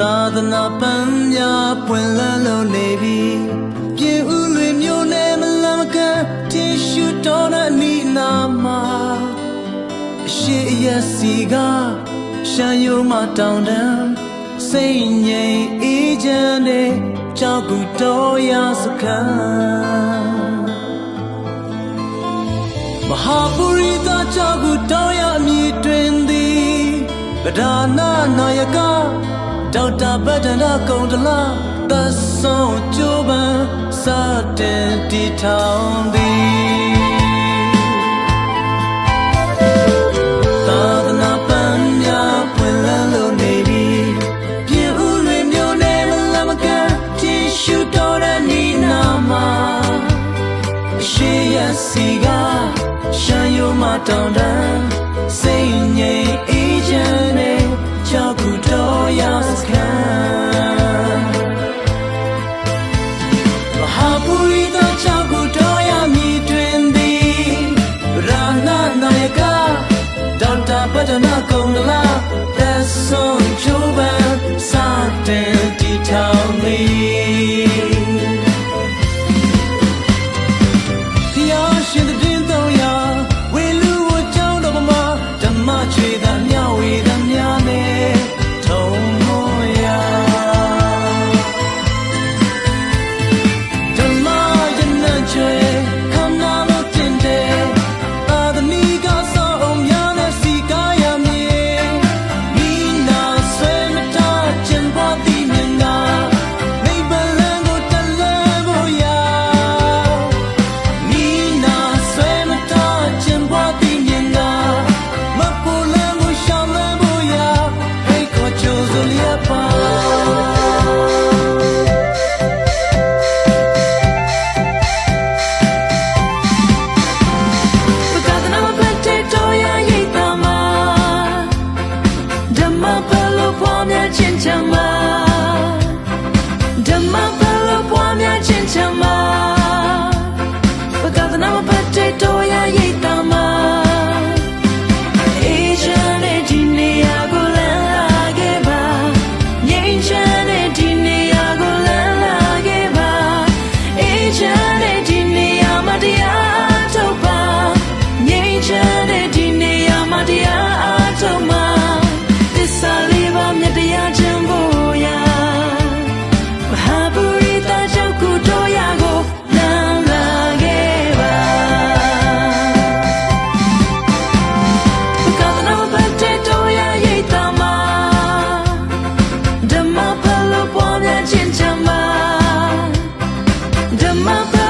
နာပန်းများပွင့်လန်းလို့နေပြီပြင်ဦးလွင်မျိုးနဲ့မလမကန်တီရှူတော်တဲ့နီနာမှာအရှိအယက်စီကရှမ်းယုံမတောင်တန်းစိတ်ငြိမ်အေးချမ်းတဲ့ကြောက်ကူတော်ရစခန်းမဟာပူရိသကြောင့်ကိုတောင်းရအမည်တွင်သည်ဗဒါနာနာယကဒေါက်တာ ဗဒန္ဒကုံတလာသတ်ဆုံးကြိုးပမ်းစတင်တည်ထောင်သည်သာသနာပန်းများပွင့်လန်းလို့နေပြီပြင်ဦးလွင်မျိုးနဲ့မလမကန်တီရှူတော်တဲ့နီနာမှာရှိရစီကရှမ်းယုံမတောင်တန်းစိတ်ငြိမ်အေးချမ်းနဲ့ ကြောက်ကူတော်ရစခံမဟာပူရီတော်ကြောက်ကူတော်ရမြည်တွင်သည်ရာနာနာယကဒေါက်တာပဒနာ my polo formula Demam